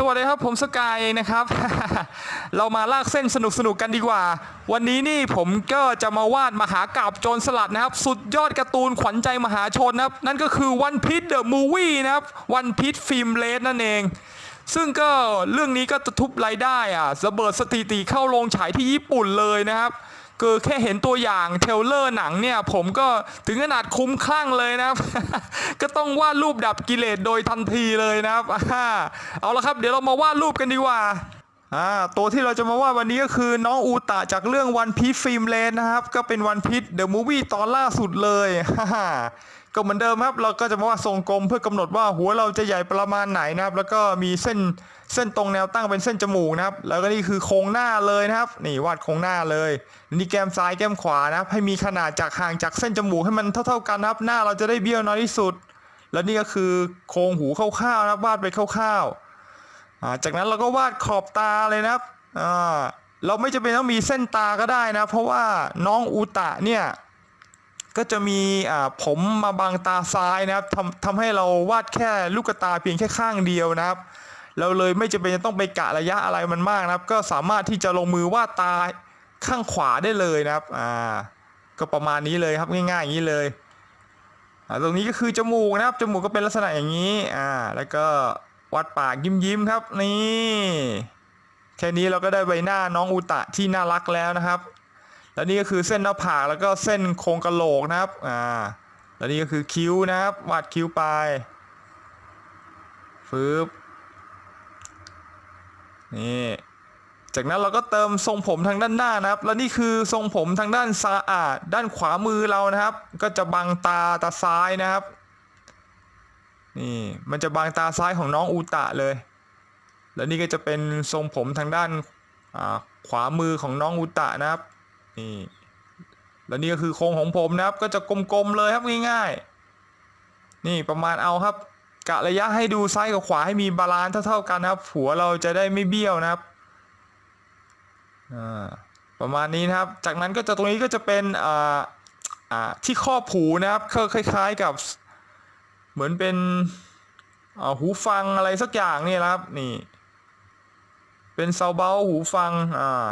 สวัสดีครับผมสกายนะครับ เรามาลากเส้นสนุกสนุกกันดีกว่า วันนี้นี่ผมก็จะมาวาดมหากราบโจรสลัดนะครับ สุดยอดการ์ตูนขวัญใจมหาชนนะครับ นั่นก็คือวันพี e เดอะมูวี่นะครับวันพี e ฟิล์มเลสนั่นเอง ซึ่งก็เรื่องนี้ก็จะทุบรายได้อะระเบิดสถิติเข้าโรงฉายที่ญี่ปุ่นเลยนะครับ คือแค่เห็นตัวอย่างเทลเลอร์หนังเนี่ยผมก็ถึงขนาดคุ้มคลั่งเลยนะก็ต้องวาดรูปดับกิเลสโดยทันทีเลยนะครับเอาละครับ เดี๋ยวเรามาวาดรูปกันดีกว่า อ่าตัวที่เราจะมาวาดวันนี้ก็คือน้องอูตะจากเรื่องวันพี e ฟิล์มเลนนะครับ ก็เป็นวันพี e เดอะมูวี่ตอนล่าสุดเลยฮ่าๆก็เหมือนเดิมครับ เราก็จะมาวาดทรงกลมเพื่อกำหนดว่าหัวเราจะใหญ่ประมาณไหนนะครับ แล้วก็มีเส้นเส้นตรงแนวตั้งเป็นเส้นจมูกนะครับ แล้วก็นี่คือโครงหน้าเลยนะครับ นี่วาดโครงหน้าเลย นี่แก้มซ้ายแก้มขวานะครับ ให้มีขนาดจากห่างจากเส้นจมูกให้มันเท่า ๆกันนะครับ หน้าเราจะได้เบี้ยวน้อยที่สุด แล้วนี่ก็คือโครงหูคร่าวๆนะครับวาดไปคร่าวๆ จากนั้นเราก็วาดขอบตาเลยนะครับเราไม่จำเป็นต้องมีเส้นตาก็ได้นะ เพราะว่าน้องอูตะเนี่ยก็จะมีผมมาบังตาซ้ายนะครับทำทำให้เราวาดแค่ลูกตาเพียงแค่ข้างเดียวนะครับ เราเลยไม่จำเป็นจะต้องไปกะระยะอะไรมันมากนะครับ ก็สามารถที่จะลงมือวาดตาข้างขวาได้เลยนะครับอ่าก็ประมาณนี้เลยครับง่ายๆอย่างนี้เลยตรงนี้ก็คือจมูกนะครับจมูกก็เป็นลักษณะอย่างนี้อ่าแล้วก็ วาดปากยิ้มยิ้มๆครับ นี่แค่นี้เราก็ได้ใบหน้าน้องอุตะที่น่ารักแล้วนะครับ แล้วนี่ก็คือเส้นหน้าผากแล้วก็เส้นโครงกระโหลกนะครับอ่าแล้วนี่ก็คือคิ้วนะครับวาดคิ้วไปฟืบนี่จากนั้นเราก็เติมทรงผมทางด้านหน้านะครับ แล้วนี่คือทรงผมทางด้านซ้ายอ่าด้านขวามือเรานะครับ ก็จะบังตาตาซ้ายนะครับ นี่มันจะบังตาซ้ายของน้องอูตะเลย แล้วนี่ก็จะเป็นทรงผมทางด้านขวามือของน้องอูตะนะครับนี่แล้วนี่ก็คือโครงของผมนะครับ ก็จะกลมๆเลยครับง่ายๆ นี่ประมาณเอาครับ กะระยะให้ดูซ้ายกับขวาให้มีบาลานซ์เท่าๆกันนะครับ หัวเราจะได้ไม่เบี้ยวนะครับอ่าประมาณนี้นะครับ จากนั้นก็จะตรงนี้ก็จะเป็นอ่าอ่าที่ครอบหูนะครับคล้ายๆกับ เหมือนเป็นอ่าหูฟังอะไรสักอย่างนี่ครับนี่ เป็นเซาเบาหูฟังอ่า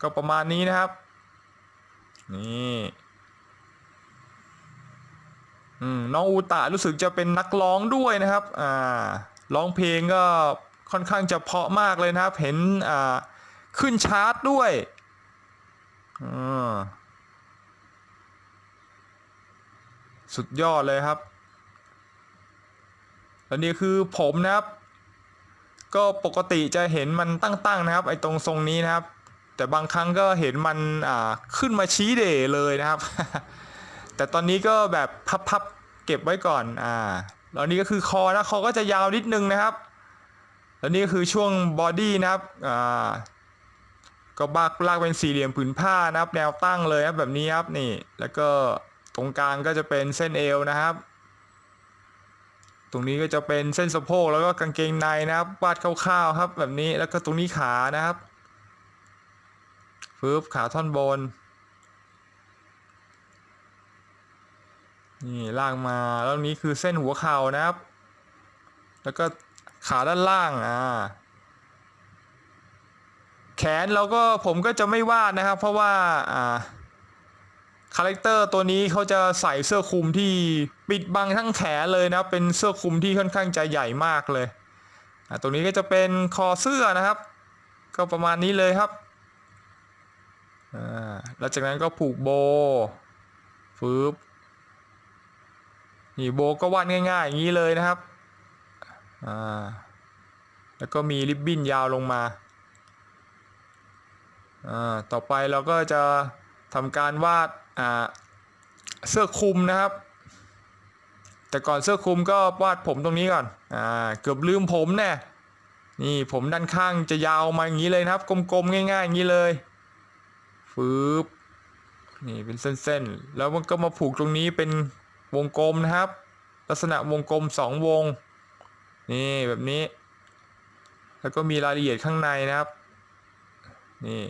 ก็ประมาณนี้นะครับ นี่น้องอูตะรู้สึกจะเป็นนักร้องด้วยนะครับอ่าร้องเพลงก็ค่อนข้างจะเพาะมากเลยนะครับ เห็นอ่าขึ้นชาร์ตด้วยอ่าสุดยอดเลยครับ แล้วนี่คือผมนะครับ ก็ปกติจะเห็นมันตั้งๆนะครับ ไอ้ตรงทรงนี้นะครับ แต่บางครั้งก็เห็นมันอ่าขึ้นมาชี้เด่เลยนะครับ แต่ตอนนี้ก็แบบพับๆเก็บไว้ก่อนอ่าแล้วนี่ก็คือคอนะคอก็จะยาวนิดนึงนะครับแล้วนี่ก็คือช่วงบอดี้นะครับอ่าก็บากลากเป็นสี่เหลี่ยมผืนผ้านะครับ แนวตั้งเลยครับแบบนี้ครับนี่ แล้วก็ตรงกลางก็จะเป็นเส้นเอวนะครับ ตรงนี้ก็จะเป็นเส้นสะโพกแล้วก็กางเกงในนะครับวาดคร่าวๆครับ แบบนี้แล้วก็ตรงนี้ขานะครับฟืบขาท่อนบน นี่ลากมาแล้วนี้คือเส้นหัวเข่านะครับ แล้วก็ขาด้านล่างอ่าแขนเราก็ผมก็จะไม่วาดนะครับ เพราะว่าอ่า คาแรคเตอร์ตัวนี้เขาจะใส่เสื้อคลุมที่ปิดบังทั้งแขนเลยนะเป็นเสื้อคลุมที่ค่อนข้างจะใหญ่มากเลยตรงนี้ก็จะเป็นคอเสื้อนะครับ ก็ประมาณนี้เลยครับแล้วจากนั้นก็ผูกโบฟืบนี่โบก็วาดง่ายๆอย่างนี้เลยนะครับแล้วก็มีริบบิ้นยาวลงมาต่อไปเราก็จะทำการวาด เสื้อคลุมนะครับ แต่ก่อนเสื้อคลุมก็วาดผมตรงนี้ก่อนอ่าเกือบลืมผมแน่นี่ผมด้านข้างจะยาวมาอย่างนี้เลยนะครับ กลมๆง่ายๆอย่างนี้เลยฟืบนี่เป็นเส้นๆ แล้วมันก็มาผูกตรงนี้เป็นวงกลมนะครับ ลักษณะวงกลมสองวง นี่แบบนี้ แล้วก็มีรายละเอียดข้างในนะครับ นี่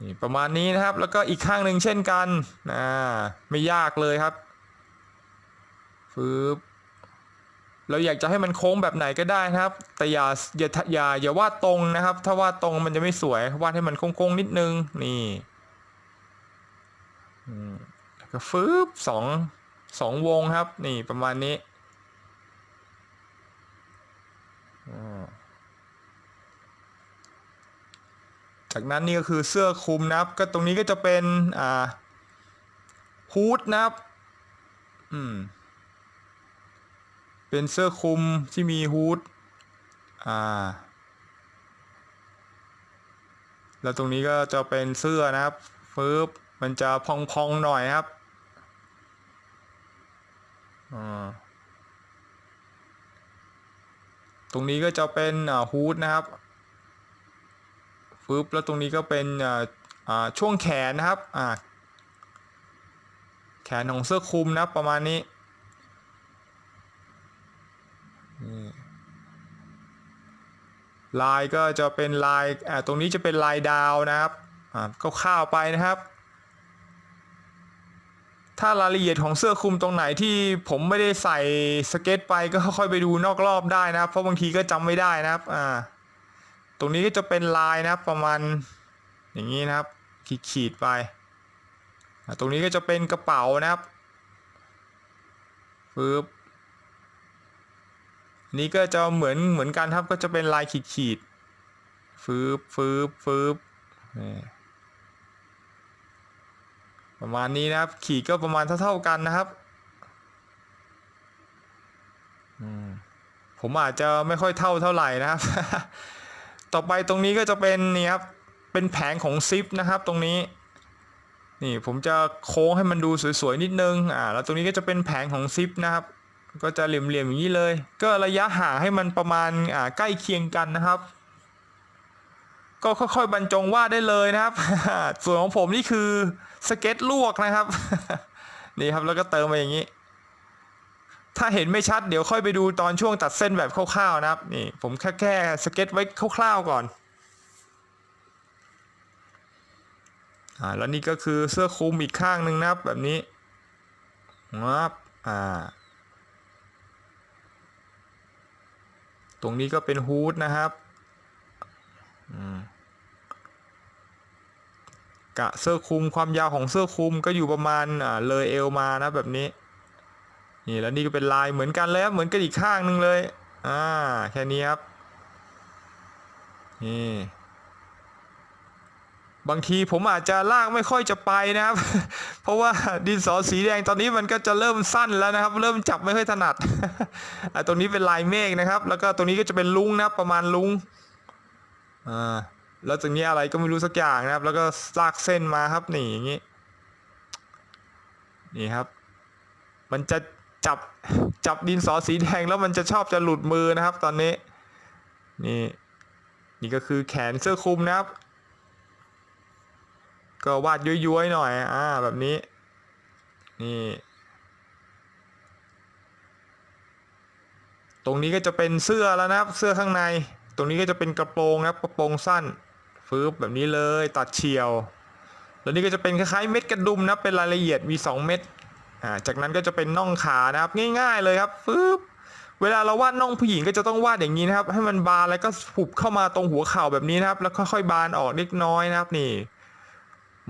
นี่ประมาณนี้นะครับแล้วก็อีกข้างหนึ่งเช่นกันอ่าไม่ยากเลยครับฟืบเราอยากจะให้มันโค้งแบบไหนก็ได้นะครับ แต่อย่าอย่าอย่าอย่าวาดตรงนะครับ ถ้าวาดตรงมันจะไม่สวยวาดให้มันโค้งๆนิดนึงนี่แล้วก็ฟืบสองสองวงครับ นี่ประมาณนี้อ่า จากนั้นนี่ก็คือเสื้อคลุมนะครับ ก็ตรงนี้ก็จะเป็นอ่าฮูดนะครับ อืม เป็นเสื้อคลุมที่มีฮูดอ่า แล้วตรงนี้ก็จะเป็นเสื้อนะครับฟืบมันจะพองๆหน่อยครับอ่าตรงนี้ก็จะเป็นฮูดนะครับ ฟืบแล้วตรงนี้ก็เป็นช่วงแขนนะครับแขนของเสื้อคลุมนะประมาณนี้ลายก็จะเป็นลายตรงนี้จะเป็นลายดาวนะครับก็ข้าวไปนะครับ ถ้ารายละเอียดของเสื้อคลุมตรงไหนที่ผมไม่ได้ใส่สเก็ตไปก็ค่อยไปดูนอกรอบได้นะครับ เพราะบางทีก็จำไม่ได้นะครับอ่า ตรงนี้ก็จะเป็นลายนะครับประมาณอย่างนี้นะครับ ขีดๆไป ตรงนี้ก็จะเป็นกระเป๋านะครับปึ๊บนี้ก็จะเหมือนเหมือนกันครับก็จะเป็นลายขีดขีดๆฟืบฟืบฟืบประมาณนี้นะครับ ขีดก็ประมาณเท่าๆกันนะครับผมอาจจะไม่ค่อยเท่าเท่าไหร่นะครับ ต่อไปตรงนี้ก็จะเป็นนี่ครับ เป็นแผงของซิปนะครับตรงนี้ นี่ผมจะโค้งให้มันดูสวยๆนิดนึง อ่า แล้วตรงนี้ก็จะเป็นแผงของซิปนะครับ ก็จะเหลี่ยมๆอย่างนี้เลย ก็ระยะห่างให้มันประมาณ อ่า ใกล้เคียงกันนะครับ ก็ค่อยๆบรรจงวาดได้เลยนะครับ ส่วนของผมนี่คือสเก็ตลวกนะครับ นี่ครับแล้วก็เติมมาอย่างนี้ ถ้าเห็นไม่ชัดเดี๋ยวค่อยไปดูตอนช่วงตัดเส้นแบบคร่าวๆนะครับ นี่ผมแค่แค่สเก็ตไว้คร่าวๆก่อนอ่าแล้วนี่ก็คือเสื้อคลุมอีกข้างหนึ่งนะครับแบบนี้งับอ่าตรงนี้ก็เป็นฮูดนะครับอืมกะเสื้อคลุมความยาวของเสื้อคลุมก็อยู่ประมาณอ่าเลยเอวมานะแบบนี้ นี่แล้วนี่ก็เป็นลายเหมือนกันเลยครับเหมือนกันอีกข้างหนึ่งเลย อ่าแค่นี้ครับนี่บางทีผมอาจจะลากไม่ค่อยจะไปนะครับ เพราะว่าดินสอสีแดงตอนนี้มันก็จะเริ่มสั้นแล้วนะครับ เริ่มจับไม่ค่อยถนัดอะตรงนี้เป็นลายเมฆนะครับ แล้วก็ตรงนี้ก็จะเป็นลุงนะครับประมาณลุงอ่าแล้วตรงนี้อะไรก็ไม่รู้สักอย่างนะครับ แล้วก็ลากเส้นมาครับนี่อย่างนี้นี่ครับ มันจะ จับจับดินสอสีแดงแล้วมันจะชอบจะหลุดมือนะครับ ตอนนี้ นี่นี่ก็คือแขนเสื้อคลุมนะครับ ก็วาดย้วยๆหน่อยอ่าแบบนี้ นี่ตรงนี้ก็จะเป็นเสื้อแล้วนะครับ เสื้อข้างใน ตรงนี้ก็จะเป็นกระโปรงนะครับ กระโปรงสั้นฟืบแบบนี้เลยตัดเฉียว แล้วนี่ก็จะเป็นคล้ายๆเม็ดกระดุมนะเป็นรายละเอียดมี 2 เม็ด อ่าจากนั้นก็จะเป็นน่องขานะครับง่าย ๆเลยครับฟืบเวลาเราวาดน่องผู้หญิงก็จะต้องวาดอย่างนี้นะครับ ให้มันบานแล้วก็หุบเข้ามาตรงหัวเข่าแบบนี้นะครับ แล้วค่อยๆบานออกเล็กน้อยนะครับนี่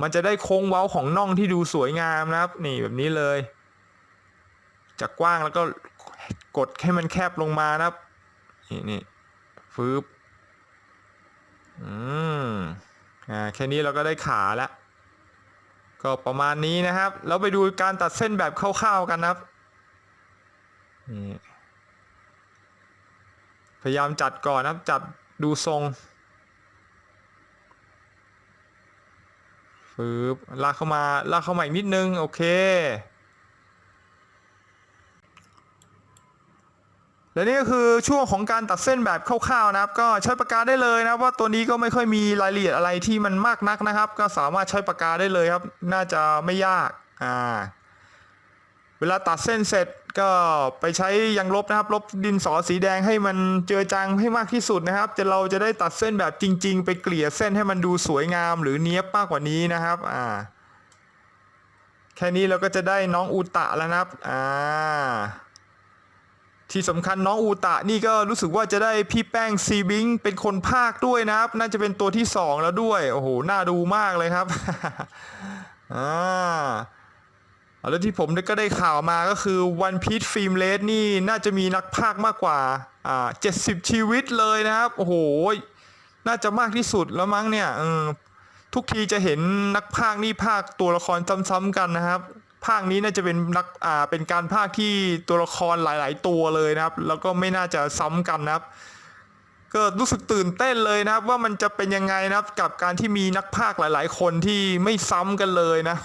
มันจะได้โค้งเว้าของน่องที่ดูสวยงามนะครับ นี่แบบนี้เลย จากกว้างแล้วก็กดให้มันแคบลงมานะครับ นี่นี่ฟืบอืมอ่าแค่นี้เราก็ได้ขาแล้ว ก็ประมาณนี้นะครับ แล้วไปดูการตัดเส้นแบบคร่าวๆกันนะครับนี่พยายามจัดก่อนนะครับ จัดดูทรงฟืบลากเข้ามาลากเข้ามาอีกนิดนึง โอเค และนี่ก็คือช่วงของการตัดเส้นแบบคร่าวๆนะครับ ก็ใช้ปากกาได้เลยนะว่าตัวนี้ก็ไม่ค่อยมีรายละเอียดอะไรที่มันมากนักนะครับ ก็สามารถใช้ปากกาได้เลยครับ น่าจะไม่ยากอ่าเวลาตัดเส้นเสร็จก็ไปใช้ยางลบนะครับ ลบดินสอสีแดงให้มันเจือจางให้มากที่สุดนะครับจะเราจะได้ตัดเส้นแบบจริง ๆ ไปเกลี่ยเส้นให้มันดูสวยงามหรือเนี้ยบมากกว่านี้นะครับอ่าแค่นี้เราก็จะได้น้องอุตะแล้วนะครับอ่า ที่สำคัญน้องอูตะนี่ก็รู้สึกว่าจะได้พี่แป้งซีบิงเป็นคนภาคด้วยนะครับ น่าจะเป็นตัวที่สองแล้วด้วย โอ้โห น่าดูมากเลยครับ อ่าแล้วที่ผมก็ได้ข่าวมาก็คือ One Piece Film r e นี่น่าจะมีนักพากย์มากกว่า อ่า70ชีวิตเลยนะครับ โอ้โห น่าจะมากที่สุดแล้วมั้งเนี่ยทุกทีจะเห็นนักพากย์นี่พากย์ตัวละครซ้ำๆกันนะครับ ภาคนี้น่าจะเป็นนักอ่าเป็นการภาคที่ตัวละครหลาย ๆ ตัวเลยนะครับ แล้วก็ไม่น่าจะซ้ำกันนะครับ ก็รู้สึกตื่นเต้นเลยนะครับ ว่ามันจะเป็นยังไงนะครับ กับการที่มีนักพากย์หลาย ๆ คนที่ไม่ซ้ำกันเลยนะ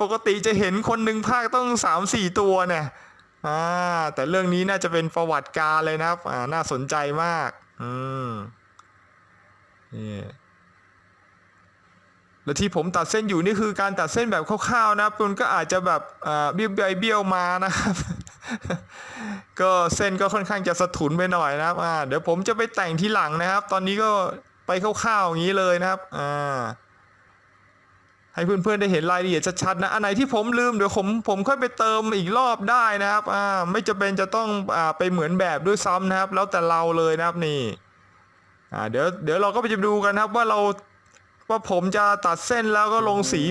ปกติจะเห็นคนหนึ่งพากย์ต้องสามสี่ตัวเนี่ยอ่าแต่เรื่องนี้น่าจะเป็นประวัติการเลยนะครับอ่าน่าสนใจมาก อืมนี่ แล้วที่ผมตัดเส้นอยู่นี่คือการตัดเส้นแบบคร่าวๆนะครับมันก็อาจจะแบบอ่าเบี้ยวไปเบี้ยวมานะครับ ก็เส้นก็ค่อนข้างจะสะทุนไปหน่อยนะครับอ่าเดี๋ยวผมจะไปแต่งทีหลังนะครับ ตอนนี้ก็ไปคร่าวๆอย่างนี้เลยนะครับอ่าให้เพื่อนๆได้เห็นรายละเอียดชัดๆนะ อันไหนที่ผมลืมเดี๋ยวผมผมค่อยไปเติมอีกรอบได้นะครับอ่าไม่จะเป็นจะต้องอ่าไปเหมือนแบบด้วยซ้ำนะครับ แล้วแต่เราเลยนะครับนี่อ่าเดี๋ยวเดี๋ยวเราก็ไปจะดูกันนะครับว่าเรา ว่าผมจะตัดเส้นแล้วก็ลงสี